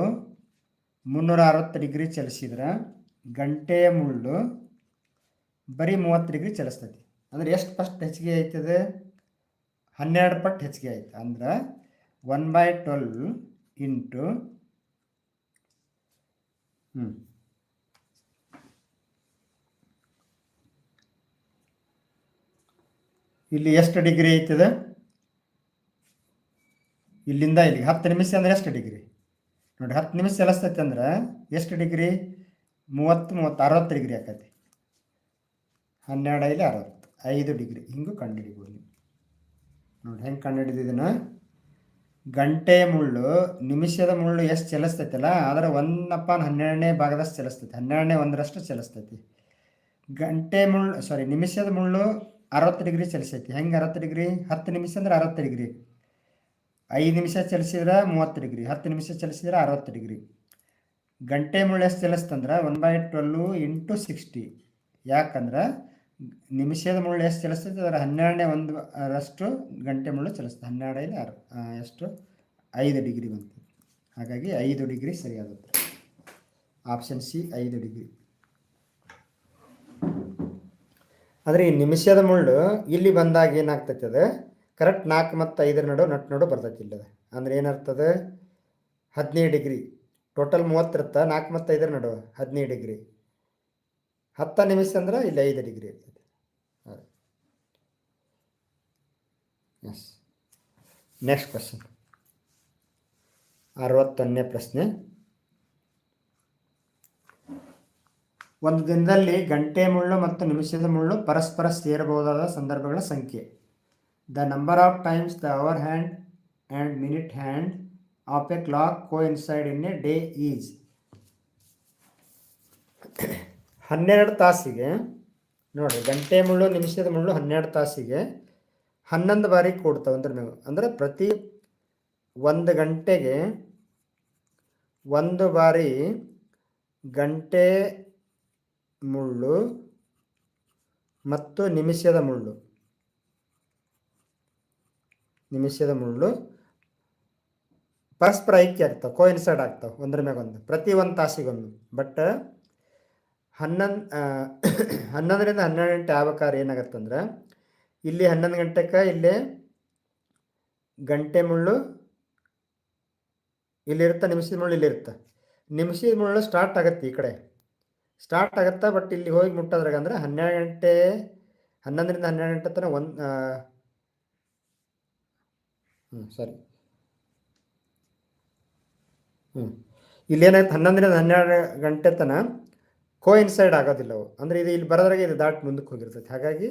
ಮುನ್ನೂರ ಅರವತ್ತು ಡಿಗ್ರಿ ಚಲಿಸಿದ್ರೆ ಗಂಟೆಯ ಮುಳ್ಳು ಬರೀ ಮೂವತ್ತು ಡಿಗ್ರಿ ಚಲಿಸ್ತೈತಿ. ಅಂದ್ರೆ ಎಷ್ಟು ಫಸ್ಟ್ ಹೆಚ್ಚಿಗೆ ಆಯ್ತದೆ ಹನ್ನೆರಡು ಪಟ್ಟು ಹೆಚ್ಚಿಗೆ ಆಯ್ತು ಅಂದ್ರೆ ಒನ್ ಬೈ ಟ್ವೆಲ್ ಇಂಟು ಹ್ಞೂ ಇಲ್ಲಿ ಎಷ್ಟು ಡಿಗ್ರಿ ಐತದೆ? ಇಲ್ಲಿಂದ ಇಲ್ಲಿಗೆ. ಹತ್ತು ನಿಮಿಷ ಅಂದ್ರೆ ಎಷ್ಟು ಡಿಗ್ರಿ ನೋಡಿ, ಹತ್ತು ನಿಮಿಷ ಚಲಿಸ್ತೈತೆ ಅಂದ್ರೆ ಎಷ್ಟು ಡಿಗ್ರಿ ಮೂವತ್ತು ಮೂವತ್ತು, ಅರವತ್ತು ಡಿಗ್ರಿ ಆಕೈತಿ. ಹನ್ನೆರಡು ಐದು ಅರವತ್ತು. ಐದು ಡಿಗ್ರಿ ಹಿಂಗೂ ಕಂಡುಹಿಡಿಬೋದು ನೀವು. ನೋಡಿ, ಹೆಂಗೆ ಕಂಡುಹಿಡಿದಿದ್ದೀನ ಗಂಟೆ ಮುಳ್ಳು, ನಿಮಿಷದ ಮುಳ್ಳು ಎಷ್ಟು ಚಲಿಸ್ತೈತಲ್ಲ ಅದರ ಒಂದಪ್ಪ ಹನ್ನೆರಡನೇ ಭಾಗದಷ್ಟು ಚಲಿಸ್ತೈತಿ. ಹನ್ನೆರಡನೇ ಒಂದರಷ್ಟು ಚಲಿಸ್ತೈತಿ. ಗಂಟೆ ಮುಳ್ಳು ಸಾರಿ ನಿಮಿಷದ ಮುಳ್ಳು ಅರವತ್ತು ಡಿಗ್ರಿ ಚಲಿಸೈತಿ. ಹೆಂಗೆ ಅರವತ್ತು ಡಿಗ್ರಿ ಹತ್ತು ನಿಮಿಷ ಅಂದ್ರೆ ಅರವತ್ತು ಡಿಗ್ರಿ ಐದು ನಿಮಿಷ ಚಲಿಸಿದ್ರೆ ಮೂವತ್ತು ಡಿಗ್ರಿ, ಹತ್ತು ನಿಮಿಷ ಚಲಿಸಿದ್ರೆ ಅರವತ್ತು ಡಿಗ್ರಿ. ಗಂಟೆ ಮುಳ್ಳು ಎಷ್ಟು ಚಲಿಸ್ತಂದ್ರೆ one by twelve into sixty ಯಾಕಂದ್ರೆ ನಿಮಿಷದ ಮುಳ್ಳು ಎಷ್ಟು ಚಲಿಸ್ತದೆ ಅದರ ಹನ್ನೆರಡನೇ ಒಂದು ರಷ್ಟು ಗಂಟೆ ಮುಳ್ಳು ಚಲಿಸ್ತದೆ ಹನ್ನೆರಡೈದು ಆರು ಎಷ್ಟು? ಐದು ಡಿಗ್ರಿ ಬಂತು. ಹಾಗಾಗಿ ಐದು ಡಿಗ್ರಿ ಸರಿಯಾಗುತ್ತೆ. ಆಪ್ಷನ್ ಸಿ ಐದು ಡಿಗ್ರಿ. ಆದರೆ ಈ ನಿಮಿಷದ ಮುಳ್ಳು ಇಲ್ಲಿ ಬಂದಾಗ ಏನಾಗ್ತೈತೆ ಅದು? ಕರೆಕ್ಟ್ ನಾಲ್ಕು ಮತ್ತು ಐದರ ನಡು ನಟ್ ನಡು ಬರ್ತೈತಿ ಇಲ್ಲದ. ಅಂದ್ರೆ ಏನರ್ತದೆ? ಹದಿನೈದು ಡಿಗ್ರಿ. ಟೋಟಲ್ ಮೂವತ್ತಿರುತ್ತೆ ನಾಲ್ಕು ಮತ್ತು ಐದರ ನಡು ಹದಿನೈದು ಡಿಗ್ರಿ. ಹತ್ತು ನಿಮಿಷ ಅಂದ್ರೆ ಇಲ್ಲಿ ಐದು ಡಿಗ್ರಿ ಇರ್ತದೆ ಎಸ್ ನೆಕ್ಸ್ಟ್ ಕ್ವಶನ್ ಅರವತ್ತೊಂದನೇ ಪ್ರಶ್ನೆ. ಒಂದು ದಿನದಲ್ಲಿ ಗಂಟೆ ಮುಳ್ಳು ಮತ್ತು ನಿಮಿಷದ ಮುಳ್ಳು ಪರಸ್ಪರ ಸೇರಬಹುದಾದ ಸಂದರ್ಭಗಳ ಸಂಖ್ಯೆ. The number of times the hour hand and minute hand of a clock co in a day is ಹನ್ನೆರಡು ತಾಸಿಗೆ. ನೋಡಿ, ಗಂಟೆ ಮುಳ್ಳು, ನಿಮಿಷದ ಮುಳ್ಳು ಹನ್ನೆರಡು ತಾಸಿಗೆ ಹನ್ನೊಂದು ಬಾರಿ ಕೂಡ್ತಾವೆ ಅಂದ್ರೆ ನೀವು. ಅಂದರೆ ಪ್ರತಿ ಒಂದು ಗಂಟೆಗೆ ಒಂದು ಬಾರಿ ಗಂಟೆ ಮುಳ್ಳು ಮತ್ತು ನಿಮಿಷದ ಮುಳ್ಳು. ನಿಮಿಷದ ಮುಳ್ಳು. ಪರಸ್ಪರ ಐಕ್ಯ ಆಗ್ತಾವೆ ಕೋಇನ್ಸೈಡ್ ಆಗ್ತಾವೆ ಒಂದ್ರ ಮ್ಯಾಗೊಂದು ಪ್ರತಿ ಒಂದು ತಾಸಿಗೊಂದು ಬಟ್ ಹನ್ನೊಂದು ಹನ್ನೊಂದರಿಂದ ಹನ್ನೆರಡು ಗಂಟೆ ಆಗ್ಬೇಕಾದ್ರೆ ಏನಾಗತ್ತಂದ್ರೆ ಇಲ್ಲಿ ಹನ್ನೊಂದು ಗಂಟೆಗೆ ಇಲ್ಲಿ ಗಂಟೆ ಮುಳ್ಳು ಇಲ್ಲಿರುತ್ತೆ, ನಿಮಿಷದ ಮುಳ್ಳು ಇಲ್ಲಿರುತ್ತೆ. ನಿಮಿಷದ ಮುಳ್ಳು ಸ್ಟಾರ್ಟ್ ಆಗತ್ತೆ ಈ ಕಡೆ. ಸ್ಟಾರ್ಟ್ ಆಗುತ್ತೆ ಬಟ್ ಇಲ್ಲಿ ಹೋಗಿ ಮುಟ್ಟೋದ್ರಾಗ ಅಂದ್ರೆ ಹನ್ನೆರಡು ಗಂಟೆ, ಹನ್ನೊಂದರಿಂದ ಹನ್ನೆರಡು ಗಂಟೆ ತನಕ ಒಂದು ಹ್ಞೂ ಸರಿ. ಹ್ಞೂ ಇಲ್ಲೇನಾಯ್ತು? ಹನ್ನೊಂದರಿಂದ ಹನ್ನೆರಡು ಗಂಟೆ ತನಕ ಕೋ ಇನ್ಸೈಡ್ ಆಗೋದಿಲ್ಲ ಅವು. ಅಂದರೆ ಇದು ಇಲ್ಲಿ ಬರೋದ್ರಾಗೆ ಇದು ದಾಟ್ ಮುಂದಕ್ಕೆ ಹೋಗಿರ್ತೈತೆ. ಹಾಗಾಗಿ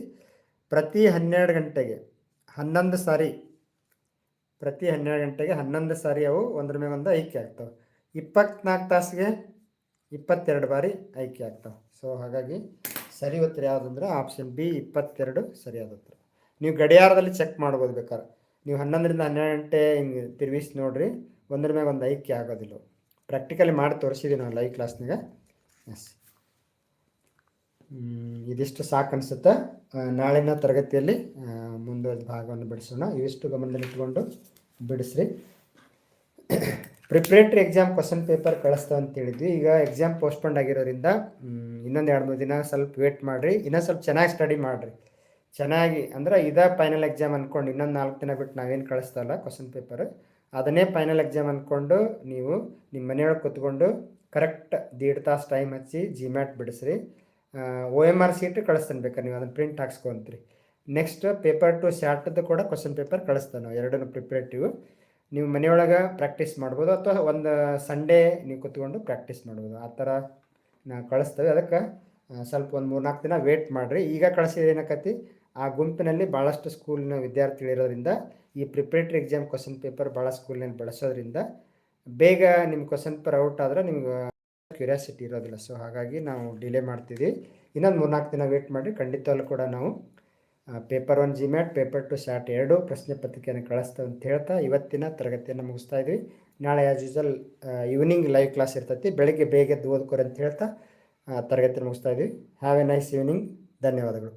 ಪ್ರತಿ ಹನ್ನೆರಡು ಗಂಟೆಗೆ ಹನ್ನೊಂದು ಸಾರಿ, ಪ್ರತಿ ಹನ್ನೆರಡು ಗಂಟೆಗೆ ಹನ್ನೊಂದು ಸಾರಿ ಅವು ಒಂದ್ರ ಮೇಲೆ ಒಂದು ಐಕ್ಯ ಆಗ್ತವೆ. ಇಪ್ಪತ್ನಾಲ್ಕು ತಾಸಿಗೆ ಇಪ್ಪತ್ತೆರಡು ಬಾರಿ ಐಕ್ಯ ಆಗ್ತವೆ. ಸೊ ಹಾಗಾಗಿ ಸರಿ ಉತ್ತರ ಯಾವುದಂದ್ರೆ ಆಪ್ಷನ್ ಬಿ ಇಪ್ಪತ್ತೆರಡು ಸರಿಯಾದ ಉತ್ತರ ನೀವು ಗಡಿಯಾರದಲ್ಲಿ ಚೆಕ್ ಮಾಡ್ಬೋದು ಬೇಕಾದ್ರೆ. ನೀವು ಹನ್ನೊಂದರಿಂದ ಹನ್ನೆರಡು ಗಂಟೆ ಹಿಂಗೆ ತಿರುಗಿಸಿ ನೋಡಿರಿ, ಒಂದ್ರ ಮ್ಯಾಗ ಒಂದು ಐಕ್ಯ ಆಗೋದಿಲ್ಲ. ಪ್ರಾಕ್ಟಿಕಲಿ ಮಾಡಿ ತೋರಿಸಿದ್ದೀವಿ ನಾವು ಲೈವ್ ಕ್ಲಾಸ್ನಾಗ ಎಸ್ ಇದಿಷ್ಟು ಸಾಕು ಅನಿಸುತ್ತೆ. ನಾಳಿನ ತರಗತಿಯಲ್ಲಿ ಮುಂದುವರೆದ ಭಾಗವನ್ನು ಬಿಡಿಸೋಣ. ಇವಿಷ್ಟು ಗಮನದಲ್ಲಿಟ್ಕೊಂಡು ಬಿಡಿಸ್ರಿ. ಪ್ರಿಪ್ರೇಟ್ರಿ ಎಕ್ಸಾಮ್ ಕ್ವಶನ್ ಪೇಪರ್ ಕಳಿಸ್ತಾ ಅಂತ ಹೇಳಿದ್ವಿ. ಈಗ ಎಕ್ಸಾಮ್ ಪೋಸ್ಟ್ಪೋಂಡ್ ಆಗಿರೋದ್ರಿಂದ ಇನ್ನೊಂದು ಎರಡು ಮೂರು ದಿನ ಸ್ವಲ್ಪ ವೇಟ್ ಮಾಡಿರಿ. ಇನ್ನೊಂದು ಸ್ವಲ್ಪ ಚೆನ್ನಾಗಿ ಸ್ಟಡಿ ಮಾಡಿರಿ. ಚೆನ್ನಾಗಿ ಅಂದ್ರೆ ಇದೇ ಫೈನಲ್ ಎಕ್ಸಾಮ್ ಅಂದ್ಕೊಂಡು ಇನ್ನೊಂದು ನಾಲ್ಕು ದಿನ ಬಿಟ್ಟು ನಾವೇನು ಕಳಿಸ್ತಲ್ಲ ಕ್ವಶನ್ ಪೇಪರ್ ಅದನ್ನೇ ಫೈನಲ್ ಎಕ್ಸಾಮ್ ಅಂದ್ಕೊಂಡು ನೀವು ನಿಮ್ಮ ಮನೆಯೊಳಗೆ ಕೂತ್ಕೊಂಡು ಕರೆಕ್ಟ್ ದೀಡ್ ತಾಸು ಟೈಮ್ ಹಚ್ಚಿ ಜಿ ಮ್ಯಾಟ್ ಬಿಡಿಸ್ರಿ ಒ ಎಂ ಆರ್ ಸೀಟ್ ಕಳಿಸ್ತಾನೆ ಬೇಕಾರೆ ನೀವು? ಅದನ್ನು ಪ್ರಿಂಟ್ ಹಾಕ್ಸ್ಕೊಂತೀರಿ. ನೆಕ್ಸ್ಟ್ ಪೇಪರ್ ಟು ಶಾರ್ಟದ್ದು ಕೂಡ ಕ್ವಶನ್ ಪೇಪರ್ ಕಳಿಸ್ತಾನೆ ಎರಡನ್ನು ಪ್ರಿಪ್ರೇಟಿವ್ ನೀವು ಮನೆಯೊಳಗೆ ಪ್ರಾಕ್ಟೀಸ್ ಮಾಡ್ಬೋದು ಅಥವಾ ಒಂದು ಸಂಡೇ ನೀವು ಕೂತ್ಕೊಂಡು ಪ್ರಾಕ್ಟೀಸ್ ಮಾಡ್ಬೋದು. ಆ ಥರ ನಾವು ಕಳಿಸ್ತೇವೆ. ಅದಕ್ಕೆ ಸ್ವಲ್ಪ ಒಂದು ಮೂರ್ನಾಲ್ಕು ದಿನ ವೇಟ್ ಮಾಡಿರಿ. ಈಗ ಕಳಿಸಿದ್ರೆ ಏನಾಕತಿ ಆ ಗುಂಪಿನಲ್ಲಿ ಭಾಳಷ್ಟು ಸ್ಕೂಲಿನ ವಿದ್ಯಾರ್ಥಿಗಳಿರೋದ್ರಿಂದ ಈ ಪ್ರಿಪ್ರೇಟ್ರಿ ಎಕ್ಸಾಮ್ ಕ್ವಶನ್ ಪೇಪರ್ ಭಾಳ ಸ್ಕೂಲ್ನಲ್ಲಿ ಬಳಸೋದ್ರಿಂದ ಬೇಗ ನಿಮ್ಮ ಕ್ವಶನ್ ಪೇಪರ್ ಔಟ್ ಆದರೆ ನಿಮ್ಗೆ ಕ್ಯೂರಿಯಾಸಿಟಿ ಇರೋದಿಲ್ಲ. ಸೊ ಹಾಗಾಗಿ ನಾವು ಡಿಲೇ ಮಾಡ್ತೀವಿ. ಇನ್ನೊಂದು ಮೂರ್ನಾಲ್ಕು ದಿನ ವೇಟ್ ಮಾಡಿ ಖಂಡಿತವಾಗ್ಲೂ ಕೂಡ ನಾವು paper one GMAT paper two short ಎರಡು ಪ್ರಶ್ನೆ ಪತ್ರಿಕೆಯನ್ನು ಕಳಿಸ್ತೇವೆ ಅಂತ ಹೇಳ್ತಾ ಇವತ್ತಿನ ತರಗತಿಯನ್ನು ಮುಗಿಸ್ತಾ ಇದ್ವಿ. ನಾಳೆ as usual evening live class ಇರ್ತೈತಿ. ಬೆಳಗ್ಗೆ ಬೇಗ ಓದ್ಕೊರಿ ಅಂತ ಹೇಳ್ತಾ ತರಗತಿಯನ್ನು ಮುಗಿಸ್ತಾ ಇದ್ವಿ. ಹ್ಯಾವ್ ಎ ನೈಸ್ ಈವ್ನಿಂಗ್ ಧನ್ಯವಾದಗಳು.